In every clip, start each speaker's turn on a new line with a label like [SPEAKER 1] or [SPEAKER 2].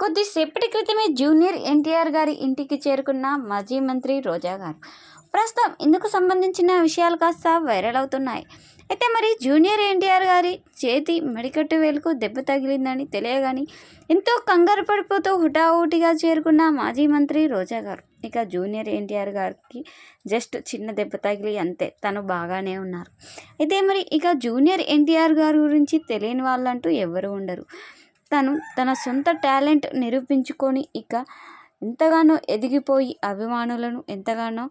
[SPEAKER 1] కొద్దిసేపటి క్రితమే జూనియర్ ఎన్టీఆర్ గారి ఇంటికి చేరుకున్న మాజీ మంత్రి రోజా గారు. ప్రస్తుతం ఇందుకు సంబంధించిన విషయాలు కాస్త వైరల్ అవుతున్నాయి. అయితే మరి జూనియర్ ఎన్టీఆర్ గారి చేతి మడికట్టు వేలుకు దెబ్బ తగిలిందని తెలియగాని ఎంతో కంగారు పడిపోతూ హుటాహుటిగా చేరుకున్న మాజీ మంత్రి రోజా గారు. ఇక జూనియర్ ఎన్టీఆర్ గారికి జస్ట్ చిన్న దెబ్బ తగిలి అంతే తను బాగానే ఉన్నారు. అయితే మరి ఇక జూనియర్ ఎన్టీఆర్ గారి గురించి తెలియని వాళ్ళంటూ ఎవరు ఉండరు. తను తన సొంత టాలెంట్ నిరూపించుకొని ఇక ఎంతగానో ఎదిగిపోయి అభిమానులను ఎంతగానో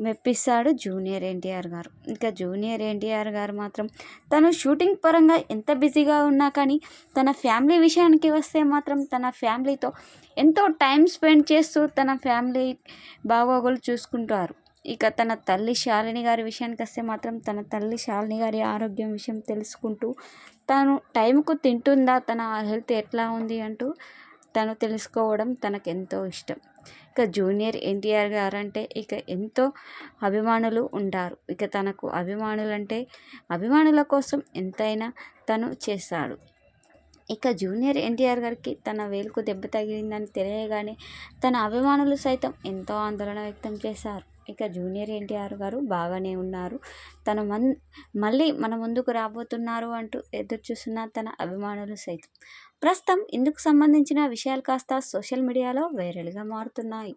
[SPEAKER 1] మెప్పిస్తాడు జూనియర్ ఎన్టీఆర్ గారు. ఇంకా జూనియర్ ఎన్టీఆర్ గారు మాత్రం తను షూటింగ్ పరంగా ఎంత బిజీగా ఉన్నా కానీ తన ఫ్యామిలీ విషయానికి వస్తే మాత్రం తన ఫ్యామిలీతో ఎంతో టైం స్పెండ్ చేస్తూ తన ఫ్యామిలీ బాగోగులు చూసుకుంటారు. ఇక తన తల్లి శాలిని గారి విషయానికి వస్తే మాత్రం తన తల్లి శాలిని గారి ఆరోగ్యం విషయం తెలుసుకుంటూ తను టైంకు తింటుందా తన హెల్త్ ఎట్లా ఉంది అంటూ తను తెలుసుకోవడం తనకు ఎంతో ఇష్టం. ఇక జూనియర్ ఎన్టీఆర్ గారు అంటే ఇక ఎంతో అభిమానులు ఉంటారు. ఇక తనకు అభిమానులు అంటే అభిమానుల కోసం ఎంతైనా తను చేస్తాడు. ఇక జూనియర్ ఎన్టీఆర్ గారికి తన వేలుకు దెబ్బ తగిలిందని తెలియగానే తన అభిమానులు సైతం ఎంతో ఆందోళన వ్యక్తం చేశారు. ఇక జూనియర్ ఎన్టీఆర్ గారు బాగానే ఉన్నారు. తన మన్ మళ్ళీ మన ముందుకు రాబోతున్నారు అంటూ ఎదురు చూస్తున్న తన అభిమానులు సైతం. ప్రస్తుతం ఇందుకు సంబంధించిన విషయాలు కాస్త సోషల్ మీడియాలో వైరల్గా మారుతున్నాయి.